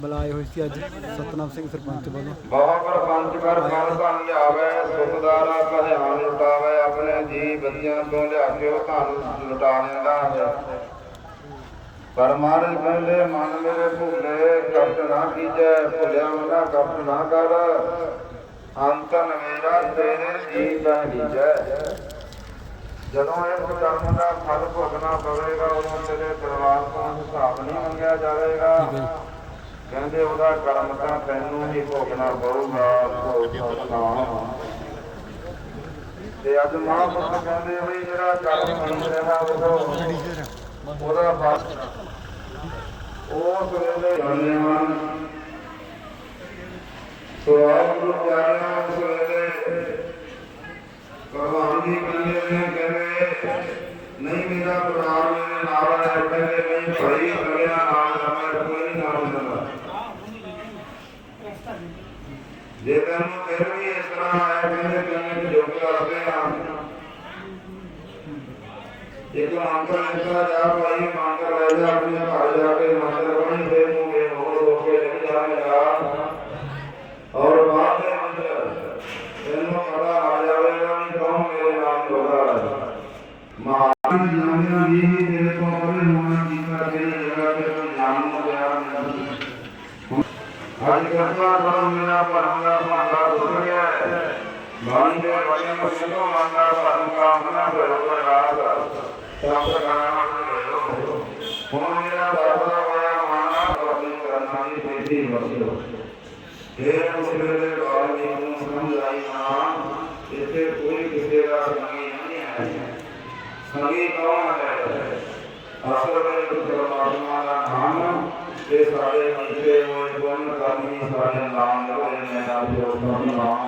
ਬੁਲਾਏ ਹੋਏ ਸੀ ਅੱਜ ਸਤਨਾਮ ਸਿੰਘ ਸਰਪੰਚ ਵੱਲੋਂ। ਬਹੁ ਪ੍ਰਪੰਚ ਕਰ ਫਲ ਧਨ ਲਿਆਵੇ ਸੁਖਦਾਰਾ ਭਜਨ ਲੁਟਾਵੇ, ਆਪਣੇ ਜੀ ਬੱਚਿਆਂ ਤੋਂ ਲਿਆ ਕੇ ਉਹ ਧਨ ਲੁਟਾ ਦਿੰਦਾ ਹੈ। ਪਰ ਮਹਾਰਾਜ ਕਹਿੰਦੇ ਮਨ ਮੇਰੇ ਭੁੱਲੇ ਕਪਟ ਨਾ ਕੀਜੈ, ਭੁੱਲਿਆ ਮਨਾ ਕਪਟ ਨਾ ਕਰ। ਅੰਤ ਨਵੇਰਾ ਤੇਰੇ ਜੀ ਦਾ ਲੀਜੈ। ਜਦੋਂ ਇਸ ਕਰਮ ਦਾ ਫਲ ਭੋਗਣਾ ਪਵੇਗਾ ਉਦੋਂ ਤੇਰੇ ਪਰਿਵਾਰ ਤੋਂ ਹਿਸਾਬ ਨਹੀਂ ਮੰਗਿਆ ਜਾਵੇਗਾ। ਕਹਿੰਦੇ ਉਹਦਾ ਕਰਮ ਤਾਂ ਤੈਨੂੰ ਹੀ ਭੋਗਣਾ ਪਊਗਾ ਤੇ ਅੱਜ ਮਹਾਂਪੁਰਖ ਕਹਿੰਦੇ ਵੀ ਜਿਹੜਾ ਕਰਮ ਬਣ ਰਿਹਾ ਉਹ ਉਹਦਾ ਫਲ ਉਸ ਵੇਲੇ ਜਾਣੇ ਮਨ ਸੋ ਆਪ ਨੂੰ ਪਿਆਰਿਆਂ ਉਸ ਵੇਲੇ ਭਗਵਾਨ ਜੀ ਕਹਿੰਦੇ ਨੇ ਕਹਿੰਦੇ ਨਹੀਂ ਮੇਰਾ ਪ੍ਰਾਣ ਮੇਰੇ ਨਾਲ ਹੈ ਕਹਿੰਦੇ ਨਹੀਂ ਭਈ ਕਰਿਆ ਨਾਲ ਰਮੈ ਕੋਈ ਨਾਲ ਦਿੰਦਾ ਜੇ ਤੈਨੂੰ ਫਿਰ ਵੀ ਇਸ ਤਰ੍ਹਾਂ ਆਇਆ ਕਹਿੰਦੇ ਕਹਿੰਦੇ ਜੋਗ ਕਰਦੇ ਆ ਇੱਕ ਮੰਤਰ ਲਿਖਦਾ ਜਾ ਭਾਈ ਮੰਤਰ ਲੈ ਜਾ ਆਪਣੇ ਘਰ ਜਾ ਕੇ ਮੰਤਰ ਪੜ੍ਹੀ ਤੇ ਤੂੰ ਇਹ ਹੋਰ ਹੋ ਕੇ ਲਿਖ ਜਾਵੇਗਾ ਔਰ ਬਾਅਦ ਦੇ ਵਿੱਚ ਤੈਨੂੰ ਪਤਾ ਆ ਜਾਵੇਗਾ ਵੀ ਕੌਣ ਮੇਰੇ ਨਾਮ ਜੋਗਾ ਮਹਾਰਾਜ ਨਾਮਿਆ ਵੀ ਤੇਰੇ ਤੋਂ ਪਰੇ ਹੋਣਾ ਕੀਤਾ ਤੇਰੀ ਜਗ੍ਹਾ ਤੇ ਕੋਈ ਨਾਮ ਨੂੰ ਪਿਆਰ ਨਹੀਂ ਅੱਜ ਕਰਤਾ ਕਰਮ ਮੇਰਾ ਭਰਮ ਦਾ ਭਾਂਡਾ ਟੁੱਟ ਗਿਆ ਹੈ। ਬਾਣੀ ਦੇ ਵਚਨ ਨੂੰ ਸਿੱਧੋ ਮੰਨਦਾ ਭਰਮ ਦਾ ਮਨਾ ਕਰੋ ਰਾਗ ਸਭ ਗਾਣਾ ਹੁਣ ਮੇਰਾ ਬਾਬਾ ਹੋਇਆ ਮਾਨਾ ਆਪਣੀ ਕਰਨਾ ਦੀ ਬੇਟੀ ਵਰਤੋ। ਇਹ ਉਸ ਵੇਲੇ ਬਾਣੀ ਨੂੰ ਸਮਝ ਆਈ ਨਾ ਇੱਥੇ ਕੋਈ ਕਿਸੇ ਦਾ ਸੰਗੀ ਨਹੀਂ ਹੈ ਸੰਗੀ ਕੌਣ ਹੈ ਅਸਲ ਵਿੱਚ ਪਰਮਾਤਮਾ ਦਾ ਨਾਮ ਇਹ ਸਾਡੇ ਮਨਸੇ ਹੋਏ ਗੁਣ ਕਰਮੀ ਸਾਡੇ ਨਾਮ ਦੇ ਨੇ ਨਾਮ ਜੋ ਨਾਮ